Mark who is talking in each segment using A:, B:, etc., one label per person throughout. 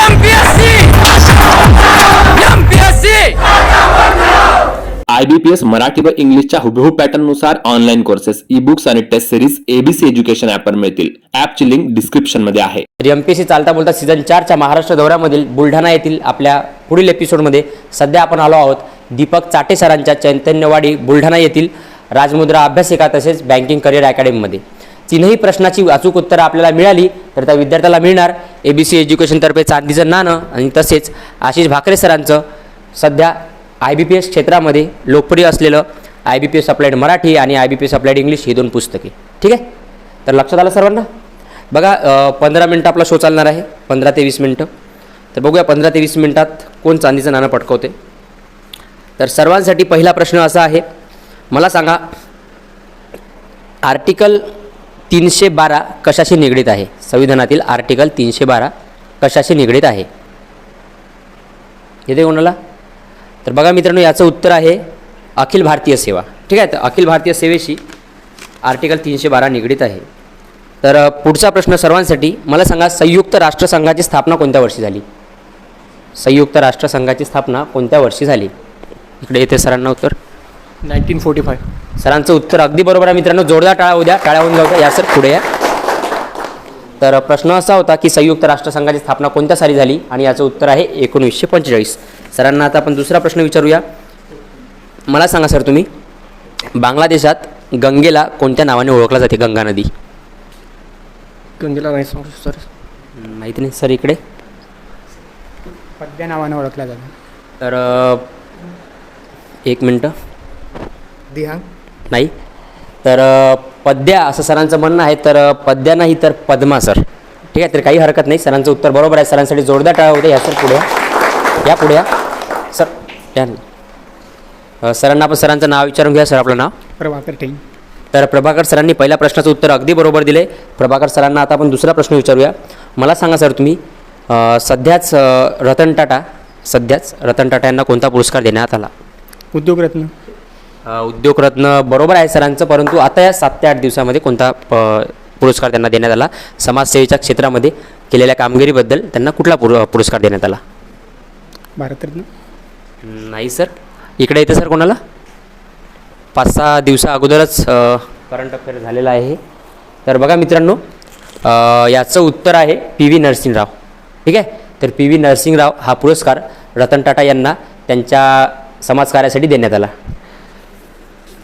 A: MPSC MPSC
B: I B P S Marathi व इंग्लिशच्या हुबेहूब पॅटर्ननुसार ऑनलाईन कोर्सेस ई बुक्स आणि टेस्ट सिरीज एबीसी एज्युकेशन ॲपवर मिळतील. ॲपची लिंक डिस्क्रिप्शनमध्ये आहे.
C: तर एम पी सी चालता बोलता सीझन चारच्या महाराष्ट्र दौऱ्यामधील बुलढाणा येथील आपल्या पुढील एपिसोडमध्ये सध्या आपण आलो आहोत. दीपक चाटे सरांच्या चैतन्यवाडी बुलढाणा येथील राजमुद्रा अभ्यासिका तसेच बँकिंग करिअर अकॅडमीमध्ये तीनही प्रश्नाची अचूक उत्तरं आपल्याला मिळाली तर त्या विद्यार्थ्याला मिळणार. ए बी सी एज्युकेशनतर्फे चांदीचं नाणं आणि तसेच आशिष भाकरे सरांचं सध्या आय बी पी एस क्षेत्रामध्ये लोकप्रिय असलेलं I B P S applied Marathi आणि I B P S applied English ही दोन पुस्तके. ठीक आहे? तर लक्षात आलं सर्वांना? बघा पंधरा मिनटं आपला शो चालणार आहे. पंधरा ते वीस मिनटं. तर बघूया पंधरा ते वीस मिनटात कोण चांदीचं नाणं पटकवते. तर सर्वांसाठी पहिला प्रश्न असा आहे. मला सांगा आर्टिकल तीनशे बारा कशाशी निगडीत आहे? संविधानातील आर्टिकल तीनशे बारा कशाशी निगडीत आहे? येते कोणाला? तर बघा मित्रांनो याचं उत्तर आहे अखिल भारतीय सेवा. ठीक आहे तर अखिल भारतीय सेवेशी आर्टिकल तीनशे बारा निगडीत आहे. तर पुढचा प्रश्न सर्वांसाठी मला सांगा संयुक्त राष्ट्रसंघाची स्थापना कोणत्या वर्षी झाली? संयुक्त राष्ट्रसंघाची स्थापना कोणत्या वर्षी झाली? इकडे येते सरांना उत्तर.
D: नाईन्टीन फोर्टी फाईव्ह
C: सरांचं उत्तर अगदी बरोबर आहे मित्रांनो. जोरदार टाळा उद्या टाळ्या होऊन जाऊ. या सर पुढे या. तर प्रश्न असा होता की संयुक्त राष्ट्रसंघाची स्थापना कोणत्या साली झाली? आणि याचं उत्तर आहे एकोणीसशे पंचेचाळीस. सरांना आता आपण दुसरा प्रश्न विचारूया. मला सांगा सर तुम्ही बांगलादेशात गंगेला कोणत्या नावाने ओळखला जाते? गंगा नदी.
D: गंगेला नाही सांगू सर.
C: माहिती नाही सर इकडे.
D: पद्या नावानं ओळखला जातो.
C: तर एक मिनटं.
D: दिहांग
C: नाही. तर पद्या असं सरांचं म्हणणं आहे तर पद्या नाही तर पद्मा सर. ठीक आहे तर काही हरकत नाही. सरांचं उत्तर बरोबर आहे. सरांसाठी जोरदार टाळा होते. या सर पुढे या. पुढे या. सर या. सरांना आपण सरांचं नाव विचारून घ्या सर आपलं नाव.
D: प्रभाकर ठेंग
C: तर प्रभाकर सरांनी पहिल्या प्रश्नाचं उत्तर अगदी बरोबर दिले. प्रभाकर सरांना आता आपण दुसरा प्रश्न विचारूया. मला सांगा सर तुम्ही सध्याच रतन टाटा सध्याच रतन टाटा यांना कोणता पुरस्कार देण्यात आला?
D: उद्योगरत्न.
C: उद्योगरत्न बरोबर आहे सरांचं परंतु आता या सात ते आठ दिवसामध्ये कोणता प पुरस्कार त्यांना देण्यात आला? समाजसेवेच्या क्षेत्रामध्ये केलेल्या कामगिरीबद्दल त्यांना कुठला पुर पुरस्कार देण्यात आला?
D: भारतरत्न.
C: नाही सर. इकडे येते सर कोणाला? पाच सहा दिवसा अगोदरच करंट अफेअर झालेला आहे. तर बघा मित्रांनो याचं उत्तर आहे पी व्ही नरसिंहराव. ठीक आहे? तर पी व्ही नरसिंहराव हा पुरस्कार रतन टाटा यांना त्यांच्या समाजकार्यासाठी देण्यात आला.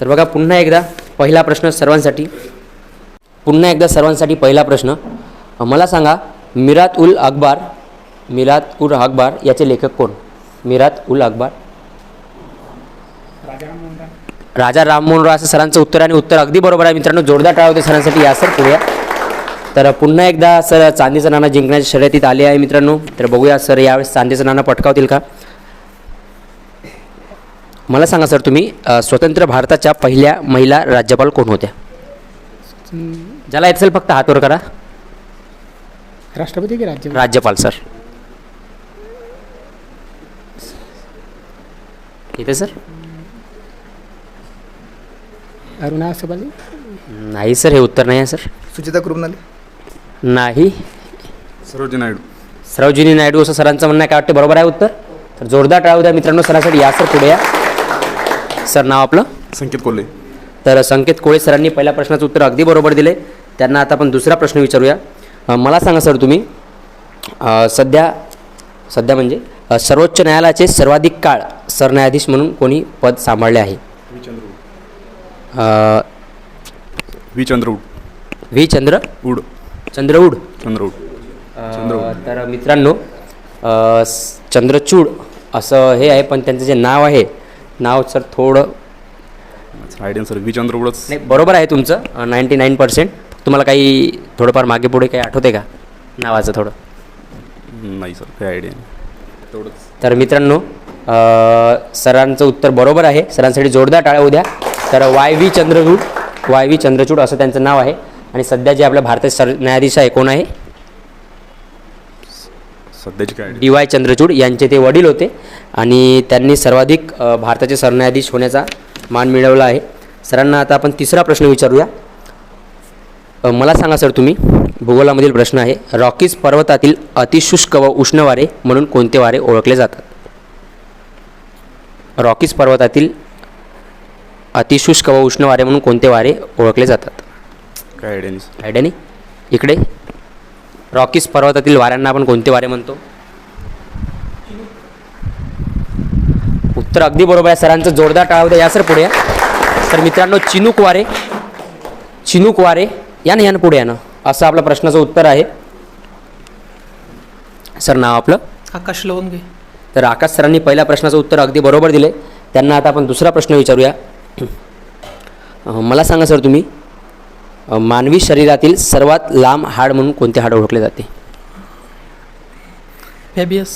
C: तर बघा पुन्हा एकदा पहिला प्रश्न सर्वांसाठी. पुन्हा एकदा सर्वांसाठी पहिला प्रश्न. मला सांगा मिरात उल अकबार मिरात उल अकबार याचे लेखक कोण? मिरात उल अकबार. राजा राममोहन राय. असं सरांचं उत्तर आणि उत्तर अगदी बरोबर आहे मित्रांनो. जोरदार टाळा होते सरांसाठी या सर पुढे. तर पुन्हा एकदा सर चांदीचं नाणं जिंकण्याच्या शर्यतीत आले आहे मित्रांनो. तर बघूया सर यावेळेस चांदीचं नाणं पटकावतील का? मला सांगा सर तुम्ही स्वतंत्र भारताच्या पहिल्या महिला राज्यपाल कोण होत्या? ज्याला येत असेल फक्त हात वर करा.
D: राष्ट्रपती की राज्य
C: राज्यपाल सर. येते सर.
D: अरुणा असबाली
C: नाही सर हे उत्तर नाही आहे सर.
E: सुचिता कृपनाली
C: नाही.
F: सरोजी नायडू.
C: सरोजिनी नायडू असं सरांचं म्हणणं आहे काय वाटतं बरोबर आहे उत्तर? तर जोरदार टाळू द्या मित्रांनो सरांसाठी या सर पुढे या. सर नाव आपलं?
F: संकेत कोल्हे.
C: तर संकेत कोळे सरांनी पहिल्या प्रश्नाचं उत्तर अगदी बरोबर दिले त्यांना आता आपण दुसरा प्रश्न विचारूया. मला सांगा सर तुम्ही सध्या सध्या म्हणजे सर्वोच्च न्यायालयाचे सर्वाधिक काळ सरन्यायाधीश म्हणून कोणी पद सांभाळले आहे?
F: व्ही. चंद्रऊड
C: व्ही. चंद्र?
F: उड
C: चंद्रऊड
F: चंद्रऊड
C: तर मित्रांनो चंद्रचूड असं हे आहे पण त्यांचं जे नाव आहे नाव सर थोडं
F: आयडियन सर व्ही
C: नाही बरोबर आहे तुमचं नाईंटी नाईन पर्सेंट तुम्हाला काही थोडंफार मागे पुढे काही आठवते का? नावाचं थोडं.
F: नाही सर काही आयडिया नाही. तेवढंच.
C: तर मित्रांनो अ, सरांचं उत्तर बरोबर आहे. सरांसाठी जोरदार टाळ्या उद्या. तर Y V Chandrachud Y V Chandrachud असं त्यांचं नाव आहे. आणि सध्या जे आपल्या भारतीय सर न्यायाधीश आहे कोण आहे?
F: सध्याची काय आयडिया
C: डी वाय चंद्रचूड यांचे ते वडील होते आणि त्यांनी सर्वाधिक भारताचे सरन्यायाधीश होण्याचा मान मिळवला आहे. सरांना आता आपण तिसरा प्रश्न विचारूया. मला सांगा सर तुम्ही भूगोलामधील प्रश्न आहे रॉकीज पर्वतातील अतिशुष्क व उष्ण वारे म्हणून कोणते वारे ओळखले जातात? रॉकीज पर्वतातील अतिशुष्क व उष्ण वारे म्हणून कोणते वारे ओळखले जातात?
F: काय आयडिया नाही सर
C: आयडिया नाही? इकडे? रॉकीज पर्वतातील वाऱ्यांना आपण कोणते वारे म्हणतो? उत्तर अगदी बरोबर आहे सरांचं जोरदार टाळाव द्या या सर पुढे या. तर मित्रांनो चिनूक वारे चिनूक वारे या ना या ना पुढे या ना असं आपल्या प्रश्नाचं उत्तर आहे. सर नाव आपलं?
A: आकाश लवंगे.
C: तर आकाश सरांनी पहिल्या प्रश्नाचं उत्तर अगदी बरोबर दिले त्यांना आता आपण दुसरा प्रश्न विचारूया. मला सांगा सर तुम्ही मानवी शरीरातील सर्वात लांब हाड म्हणून कोणते हाड ओळखले जाते?
A: फॅबियस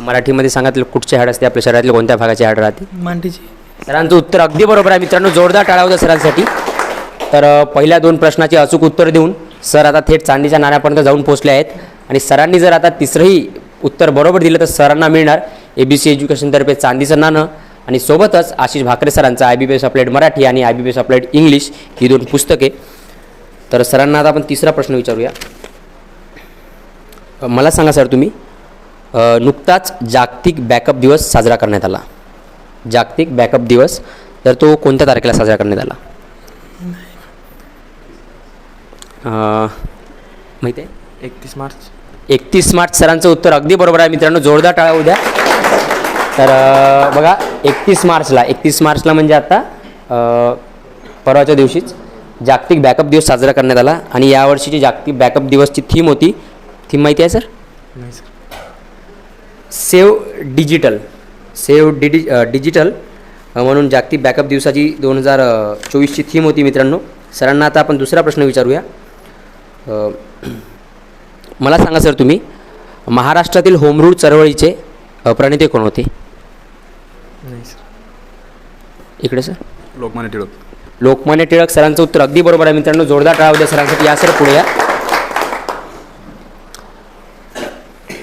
C: मराठीमध्ये सांगितलं कुठचे हाड असते? आपल्या शरीरातील कोणत्या भागाचे हाड राहते?
A: मांडीची.
C: सरांचं उत्तर अगदी बरोबर आहे. मित्रांनो जोरदार टाळा होता सरांसाठी. तर पहिल्या दोन प्रश्नाची अचूक उत्तर देऊन सर आता थेट चांदीच्या नाण्यापर्यंत जाऊन पोहोचले आहेत. आणि सरांनी जर आता तिसरंही उत्तर बरोबर दिलं तर सरांना मिळणार. ए बी सी एज्युकेशनतर्फे चांदीचं नाणं. आणि सोबतच आशिष भाकरे सरांचं I B B S applied Marathi आणि I B B S applied English ही दोन पुस्तके. तर सरांना आता आपण तिसरा प्रश्न विचारूया. मला सांगा सर तुम्ही नुकताच जागतिक बॅकअप दिवस साजरा करण्यात आला. जागतिक बॅकअप दिवस तर तो कोणत्या तारखेला साजरा करण्यात आला? माहिती आहे?
A: एकतीस मार्च.
C: एकतीस मार्च सरांचं उत्तर अगदी बरोबर आहे मित्रांनो. जोरदार टाळा उद्या. तर बघा एकतीस मार्चला एकतीस मार्चला म्हणजे आता परवाच्या दिवशीच जागतिक बॅकअप दिवस साजरा करण्यात आला आणि यावर्षीची जागतिक बॅकअप दिवसची थीम होती थीम माहिती आहे सर?
A: नाही सर.
C: सेव्ह डिजिटल सेव्ह डिडि अ, डिजिटल म्हणून जागतिक बॅकअप दिवसाची दोन हजार चोवीसची थीम होती मित्रांनो. सरांना आता आपण दुसरा प्रश्न विचारूया. मला सांगा सर तुम्ही महाराष्ट्रातील होम रूल चळवळीचे प्रणेते कोण होते?
A: नाही सर.
C: इकडे सर.
F: लोकमान्य टिळक.
C: लोकमान्य टिळक सरांचं उत्तर अगदी बरोबर आहे मित्रांनो. जोरदार टाळा द्या सरांसाठी. या सर पुढे या.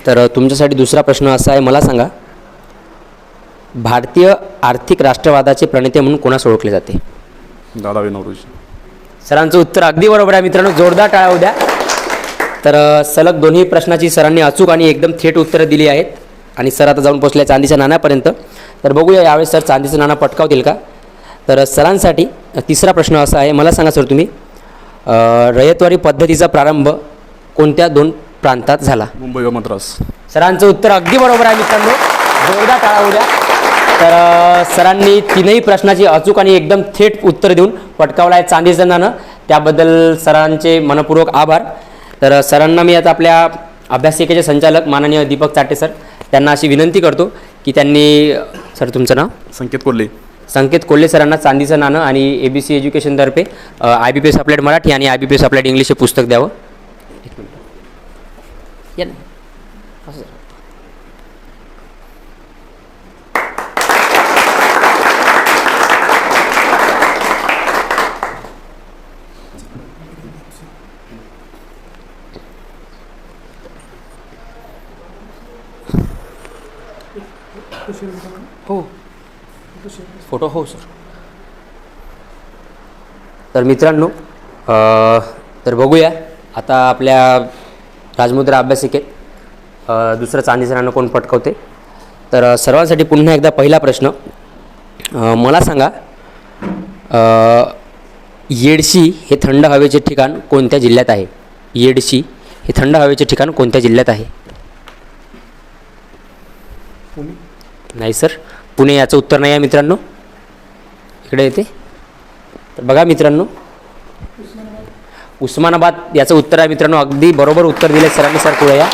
C: तर तुमच्यासाठी दुसरा प्रश्न असा आहे. मला सांगा भारतीय आर्थिक राष्ट्रवादाचे प्रणेते म्हणून कोणास ओळखले जाते?
F: दादा नवरोजी
C: सरांचं उत्तर अगदी बरोबर आहे मित्रांनो. जोरदार टाळा द्या. तर सलग दोन्ही प्रश्नाची सरांनी अचूक आणि एकदम थेट उत्तरं दिली आहेत. आणि सर आता जाऊन पोचले चांदीच्या नाण्यापर्यंत. तर बघूया यावेळेस सर चांदीचं नाणं पटकावतील का? तर सरांसाठी तिसरा प्रश्न असा आहे मला सांगा सर तुम्ही रयतवारी पद्धतीचा प्रारंभ कोणत्या दोन प्रांतात झाला?
F: मुंबई व मद्रास.
C: सरांचं उत्तर अगदी बरोबर आहे मित्रांनो. जोरदार टाळा उद्या. तर सरांनी तीनही प्रश्नाची अचूक आणि एकदम थेट उत्तर देऊन पटकावलं आहे चांदीचं नाणं. त्याबद्दल सरांचे मनपूर्वक आभार. तर सरांना मी आता आपल्या अभ्यासिकेचे संचालक माननीय दीपक चाटे सर त्यांना अशी विनंती करतो की त्यांनी सर तुमचं नाव?
F: संकेत कोल्हे.
C: संकेत कोल्हे सरांना चांदीचं नाणं आणि A B C एज्युकेशनतर्फे I B P S applied Marathi आणि I B P S applied English हे पुस्तक द्यावं. एक मिनिट. या ना. असं. फोटो हो सर. तर मित्रांनो तर बघूया. आता आपल्या राजमुद्रा अभ्यासिकेत दुसरं चांदीचं नाणं कोण पटकवते? तर सर्वांसाठी पुन्हा एकदा पहिला प्रश्न. मला सांगा येडशी हे थंड हवेचे ठिकाण कोणत्या जिल्ह्यात आहे? येडशी हे थंड हवेचे ठिकाण कोणत्या जिल्ह्यात आहे? नाही सर. पुणे याचं उत्तर नाही आहे मित्रांनो. इकडे येते. तर बघा मित्रांनो उस्मानाबाद याचं उत्तर आहे मित्रांनो अगदी बरोबर उत्तर दिले सरांनी सर पुढे या.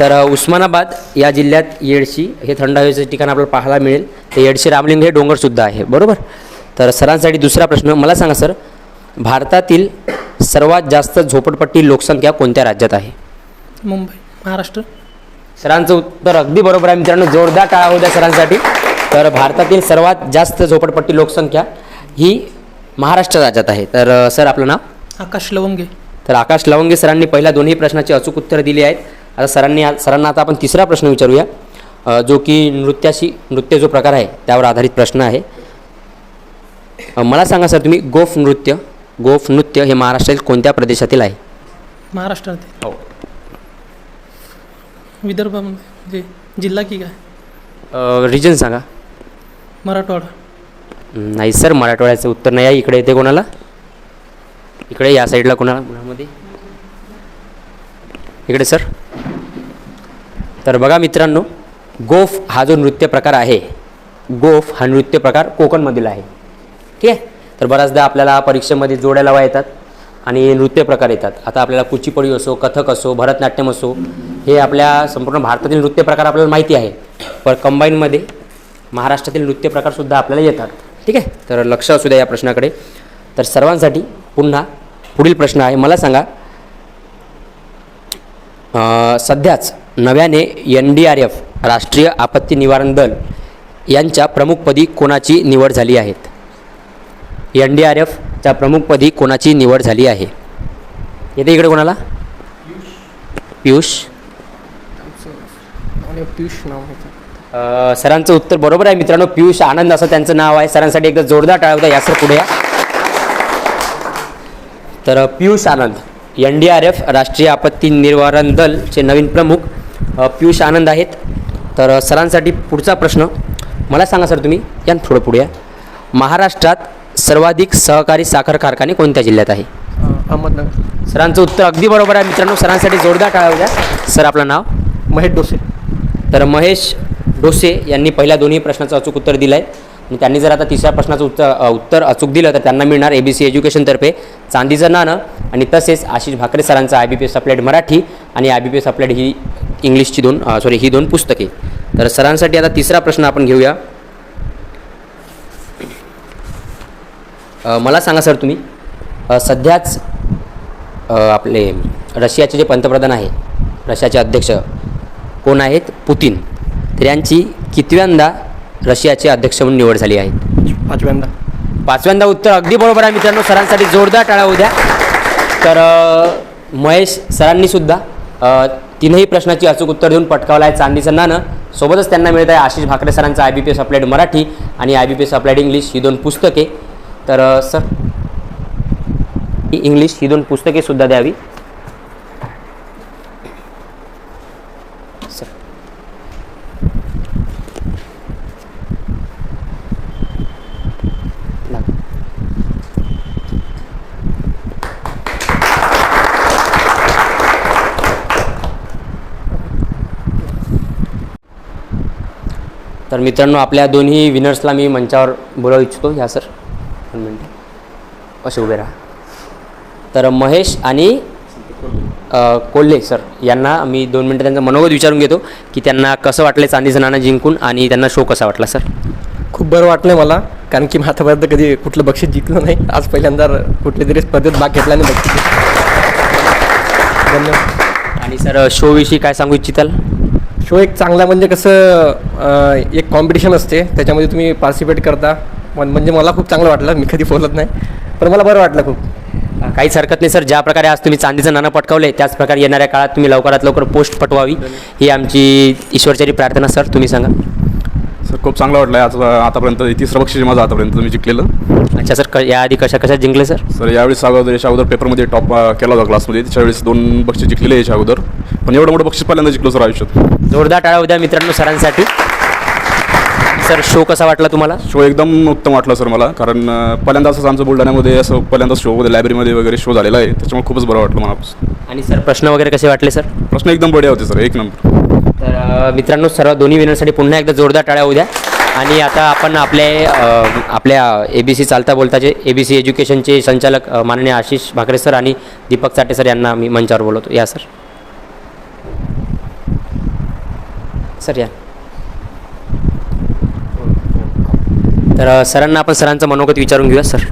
C: तर उस्मानाबाद या जिल्ह्यात येडशी हे थंड हवेचं ठिकाण आपल्याला पाहायला मिळेल. ते येडशी रामलिंग हे डोंगरसुद्धा आहे बरोबर? तर सरांसाठी दुसरा प्रश्न मला सांगा सर भारतातील सर्वात जास्त झोपडपट्टी लोकसंख्या कोणत्या राज्यात आहे?
A: मुंबई महाराष्ट्र.
C: सरांचं उत्तर अगदी बरोबर आहे मित्रांनो जोरदार टाळा होऊ द्या सरांसाठी. तर भारतातील सर्वात जास्त झोपडपट्टी लोकसंख्या ही महाराष्ट्र राज्यात आहे. तर सर आपलं नाव?
A: आकाश लवंगे.
C: तर आकाश लवंगे सरांनी पहिल्या दोन्ही प्रश्नाची अचूक उत्तरं दिली आहेत. आता सरांनी सरांना आता आपण तिसरा प्रश्न विचारूया. जो की नृत्याशी नृत्य जो प्रकार आहे त्यावर आधारित प्रश्न आहे. मला सांगा सर तुम्ही गोफ नृत्य गोफ नृत्य हे महाराष्ट्रातील कोणत्या प्रदेशातील आहे?
A: महाराष्ट्रात आहे.
C: हो.
A: विदर्भामध्ये म्हणजे जिल्हा की काय?
C: रिजन सांगा.
A: मराठवाडा.
C: नाही सर मराठवाड्याचं उत्तर नाही आहे. इकडे येते कोणाला? इकडे या साईडला कोणाला? पुण्यामध्ये इकडे सर. तर बघा मित्रांनो गोफ हा जो नृत्य प्रकार आहे गोफ हा नृत्य प्रकार कोकणमधील आहे. ठीक आहे? तर बऱ्याचदा आपल्याला परीक्षेमध्ये जोड्या लावा येतात आणि नृत्य प्रकार येतात. आता आपल्याला कुचिपुडी असो कथक असो भरतनाट्यम असो हे आपल्या संपूर्ण भारतातील नृत्य प्रकार आपल्याला माहिती आहे. पण कंबाईनमध्ये महाराष्ट्रातील नृत्य प्रकारसुद्धा आपल्याला येतात. ठीक आहे? तर लक्ष असू द्या या प्रश्नाकडे. तर सर्वांसाठी पुन्हा पुढील प्रश्न आहे. मला सांगा सध्याच नव्याने एन डी आर एफ राष्ट्रीय आपत्ती निवारण दल यांच्या प्रमुखपदी कोणाची निवड झाली आहेत एन डी आर एफच्या प्रमुखपदी कोणाची निवड झाली आहे? येते इकडे कोणाला? पियुष.
D: पियुष. नाव आहे
C: सरांचं उत्तर बरोबर आहे. मित्रांनो पियुष आनंद असं त्यांचं नाव आहे. सरांसाठी एकदा जोरदार टाळा होता. या सर पुढे या. तर Piyush Anand N D R F राष्ट्रीय आपत्ती निवारण दलचे नवीन प्रमुख पियुष आनंद आहेत. तर सरांसाठी पुढचा प्रश्न. मला सांगा सर तुम्ही या थोडं पुढे या. महाराष्ट्रात सर्वाधिक सहकारी साखर कारखाने कोणत्या जिल्ह्यात आहे?
E: अहमदनगर.
C: सरांचं उत्तर अगदी बरोबर आहे. मित्रांनो सरांसाठी जोरदार टाळा द्या सर आपलं नाव?
E: महेश डोसे.
C: तर महेश डोसे यांनी पहिल्या दोन्ही प्रश्नाचं अचूक उत्तर दिलं आहे आणि त्यांनी जर आता तिसऱ्या प्रश्नाचं उत्तर उत्तर अचूक दिलं तर त्यांना मिळणार ए बी सी एज्युकेशनतर्फे चांदीचं नाणं आणि तसेच आशिष भाकरे सरांचं I B P S applied Marathi आणि I B P S applied ही इंग्लिशची दोन सॉरी ही दोन पुस्तके. तर सरांसाठी आता तिसरा प्रश्न आपण घेऊया. मला सांगा सर तुम्ही सध्याच आपले रशियाचे जे पंतप्रधान आहे रशियाचे अध्यक्ष कोण आहेत? पुतीन. तर यांची कितव्यांदा रशियाचे अध्यक्ष म्हणून निवड झाली आहे?
E: पाचव्यांदा.
C: पाचव्यांदा उत्तर अगदी बरोबर आहे मित्रांनो. सरांसाठी जोरदार टाळा उद्या तर महेश सरांनी सुद्धा अ, तीनही प्रश्नाची अचूक उत्तर देऊन पटकावलं आहे चांदीचं नाणं सोबतच त्यांना मिळत आहे आशिष भाकरे सरांचं I B P S applied Marathi आणि I B P S applied English ही दोन पुस्तके. तर सर इंग्लिश ही दोन पुस्तके सुद्धा द्यावी. तर मित्रांनो आपल्या दोन्ही विनर्सला मी मंचावर बोलावू इच्छितो. या सर दोन मिनटं असे उभे राहा. तर महेश आणि कोल्हे सर यांना मी दोन मिनटं त्यांचं मनोगत विचारून घेतो की त्यांना कसं वाटलं चांदीचं नाणं जिंकून आणि त्यांना शो कसा वाटला सर
E: खूप बरं वाटलं मला कारण की मी आतापर्यंत कधी कुठलं बक्षीस जिंकलो नाही. आज पहिल्यांदा कुठल्या तरी स्पर्धेत भाग घेतला आणि बक्षीस. धन्यवाद.
C: आणि सर शोविषयी काय सांगू इच्छिताल?
E: शो एक चांगला म्हणजे कसं अं, एक कॉम्पिटिशन असते. त्याच्यामध्ये तुम्ही पार्टिसिपेट करता. पण म्हणजे मला खूप चांगलं वाटलं. मी कधी बोलत नाही. पण मला बरं वाटलं खूप.
C: काहीच हरकत नाही सर. ज्या प्रकारे आज तुम्ही चांदीचं नाणं पटकावले त्याच प्रकारे येणाऱ्या काळात तुम्ही लवकरात लवकर पोस्ट पटवावी. ही आमची ईश्वरचारी प्रार्थना सर. तुम्ही सांगा.
F: सर खूप चांगलं वाटलं. आहे आज आतापर्यंत हे तिसरं बक्षीस आहे माझं आतापर्यंत मी जिंकलेलं.
C: अच्छा सर. क याआधी कशा कशा जिंकले सर?
F: सर यावेळेस अगोदर याच्या अगोदर पेपरमध्ये टॉप अ, केला होता क्लासमध्ये त्याच्यावेळेस दोन बक्षीस जिंकलेले याच्या अगोदर. पण एवढं मोठं बक्षीस पहिल्यांदा जिंकलो सर आयुष्यात.
C: जोरदार टाळा उद्या मित्रांनो सरांसाठी. सर शो कसा वाटला तुम्हाला?
F: शो एकदम उत्तम वाटला सर मला कारण अ, पहिल्यांदा असंच आमचं बुलढाण्यामध्ये असं पहिल्यांदा शोमध्ये लायब्ररीमध्ये वगैरे शो झालेला आहे त्याच्यामुळे खूपच बरं वाटलं मनापासून
C: आणि सर प्रश्न वगैरे कसे वाटले सर?
F: प्रश्न एकदम बढिया होते सर एक नंबर.
C: तर अ, मित्रांनो सर्व दोन्ही विनरसाठी पुन्हा एकदा जोरदार टाळ्या उद्या. आणि आता आपण आपले अ, आपल्या ए बी सी चालता बोलताचे ए बी सी एज्युकेशनचे संचालक अ, माननीय आशिष भाकरे सर आणि दीपक चाटे सर यांना मी मंचावर बोलवतो. या सर. सर या. तर सरांना आपण सरांचं मनोगत विचारून घेऊया सर.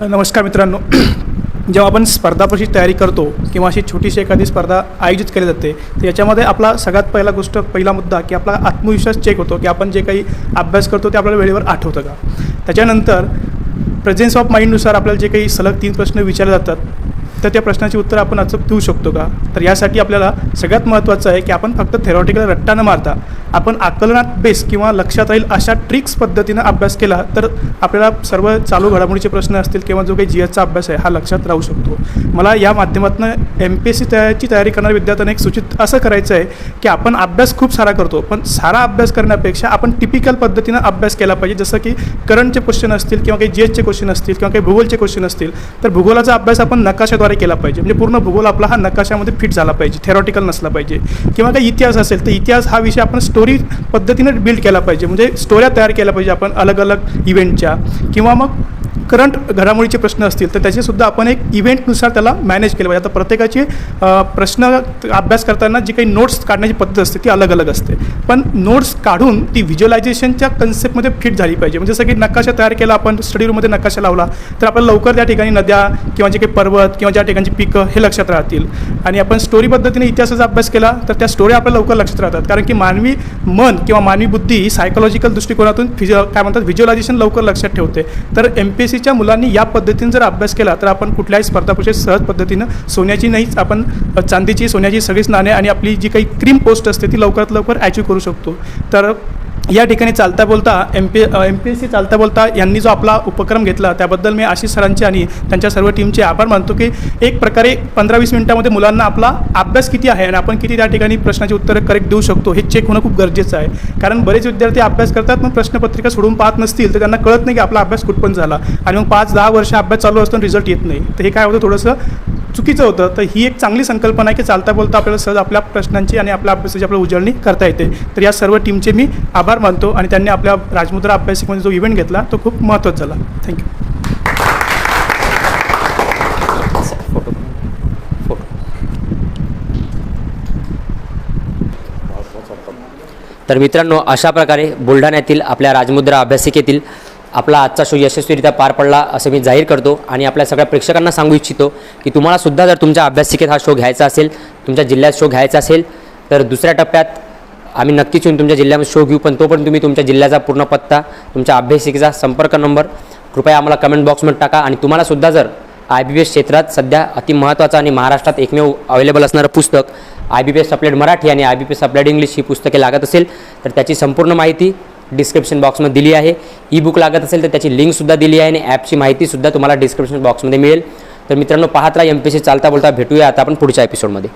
G: नमस्कार मित्रांनो. जेव्हा आपण स्पर्धा परीक्षेची तयारी करतो किंवा अशी छोटीशी एखादी स्पर्धा आयोजित केली जाते तर याच्यामध्ये आपला सगळ्यात पहिला गोष्ट पहिला मुद्दा की आपला आत्मविश्वास चेक होतो की आपण जे काही अभ्यास करतो ते आपल्याला वेळेवर आठवतं का? त्याच्यानंतर प्रेझेन्स ऑफ माइंडनुसार आपल्याला जे काही सलग तीन प्रश्न विचारले जातात तर त्या प्रश्नाची उत्तर आपण अचूक देऊ शकतो का? तर यासाठी आपल्याला सगळ्यात महत्त्वाचं आहे की आपण फक्त थेरॉटिकल रट्टा न मारता. आपण आकलनात बेस किंवा लक्षात राहील अशा ट्रिक्स पद्धतीनं अभ्यास केला तर आपल्याला सर्व चालू घडामोडीचे प्रश्न असतील किंवा जो काही जी एसचा अभ्यास आहे हा लक्षात राहू शकतो. मला या माध्यमातून एम पी एस सी तयारीची तयारी करणाऱ्या विद्यार्थ्यांना एक सूचित असं करायचं आहे की आपण अभ्यास खूप सारा करतो पण सारा अभ्यास करण्यापेक्षा आपण टिपिकल पद्धतीनं अभ्यास केला पाहिजे. जसं की करंटचे क्वेश्चन असतील किंवा काही जी एसचे क्वेश्चन असतील किंवा काही भूगोलचे क्वेश्चन असतील तर भूगोलाचा अभ्यास आपण नकाशाद्वारे केला पाहिजे. म्हणजे पूर्ण भूगोल आपला हा नकाशामध्ये फिट झाला पाहिजे. थेरॉटिकल नसला पाहिजे. किंवा काही इतिहास असेल तर इतिहास हा विषय आपण स्टोरी पद्धतीने बिल्ड केला पाहिजे. म्हणजे स्टोऱ्या तयार केल्या पाहिजे आपण अलग अलग इव्हेंटच्या किंवा मग करंट घडामोडीचे प्रश्न असतील तर त्याचेसुद्धा आपण एक इव्हेंटनुसार त्याला मॅनेज केलं पाहिजे. आता प्रत्येकाचे प्रश्न अभ्यास करताना जी काही नोट्स काढण्याची पद्धत असते ती अलग अलग असते. पण नोट्स काढून ती व्हिज्युअलायझेशनच्या कन्सेप्टमध्ये फिट झाली पाहिजे. म्हणजे जसं की नकाशा तयार केला आपण स्टडी रूममध्ये नकाशा लावला तर आपल्याला लवकर त्या ठिकाणी नद्या किंवा जे काही पर्वत किंवा ज्या ठिकाणची पिकं हे लक्षात राहतील. आणि आपण स्टोरी पद्धतीने इतिहासाचा अभ्यास केला तर त्या स्टोऱ्या आपल्याला लवकर लक्षात राहतात. कारण की मानवी मन किंवा मानवी बुद्धी ही सायकोलॉजिकल दृष्टिकोनातून फिज काय म्हणतात व्हिज्युअलायझेशन लवकर लक्षात ठेवते. तर एम पी एस सीच्या मुलांनी या पद्धतीने जर अभ्यास केला तर आपण कुठल्याही स्पर्धा परीक्षेत सहज पद्धतीनं सोन्याची नाहीच आपण चांदीची सोन्याची सगळीच नाणे आणि आपली जी काही क्रीम पोस्ट असते ती लवकरात लवकर अचीव करू शकतो. तर या ठिकाणी चालता बोलता M P M P S C चालता बोलता यांनी जो आपला उपक्रम घेतला त्याबद्दल मी आशिष सरांचे आणि त्यांच्या सर्व टीमचे आभार मानतो की एक प्रकारे पंधरा वीस मिनिटामध्ये मुलांना आपला अभ्यास किती आहे आणि आपण किती त्या ठिकाणी प्रश्नाची उत्तरं करेक्ट देऊ शकतो हे चेक होणं खूप गरजेचं आहे. कारण बरेच विद्यार्थी अभ्यास करतात मग प्रश्नपत्रिका सोडून पाहत नसतील तर त्यांना कळत नाही की आपला अभ्यास कुठपण झाला. आणि मग पाच दहा वर्ष अभ्यास चालू असताना रिझल्ट येत नाही. तर हे काय होतं थोडंसं चुकीचं होतं तर ही एक चांगली संकल्पना आहे की चालता बोलता आपल्याला सहज आपल्या प्रश्नांची आणि आपल्या अभ्यासाची आपल्याला उजळणी करता येते. तर या सर्व टीमचे मी आभार मानतो आणि त्यांनी आपल्या राजमुद्रा अभ्यासिकमध्ये जो इव्हेंट घेतला तो खूप महत्त्वाचा झाला. थँक्यू
C: तर मित्रांनो अशा प्रकारे बुलढाण्यातील आपल्या राजमुद्रा अभ्यासिकेतील आपला आजचा शो यशस्वीरित्या पार पडला असं मी जाहीर करतो आणि आपल्या सगळ्या प्रेक्षकांना सांगू इच्छितो की तुम्हालासुद्धा जर तुमच्या अभ्यासिकेत हा शो घ्यायचा असेल तुमच्या जिल्ह्यात शो घ्यायचा असेल तर दुसऱ्या टप्प्यात आम्ही नक्कीच येऊन तुमच्या जिल्ह्यामध्ये शो घेऊ पण तोपर्यंत तुम्ही तुमच्या जिल्ह्याचा पूर्ण पत्ता तुमच्या अभ्यासिकेचा संपर्क नंबर कृपया आम्हाला कमेंट बॉक्समध्ये टाका आणि तुम्हालासुद्धा जर आय बी पी एस क्षेत्रात सध्या अतिमहत्त्वाचं आणि महाराष्ट्रात एकमेव अवेलेबल असणारं पुस्तक I B P S applied Marathi आणि I B P S applied English ही पुस्तके लागत असेल तर त्याची संपूर्ण माहिती डिस्क्रिप्शन बॉक्समध्ये दिली आहे. ई बुक लागत असेल तर त्याची लिंकसुद्धा दिली आहे आणि ॲपची माहितीसुद्धा तुम्हाला डिस्क्रिप्शन बॉक्समध्ये मिळेल. तर मित्रांनो पाहत राहा एम पी सी चालता बोलता भेटूया आता आपण पुढच्या एपिसोडमध्ये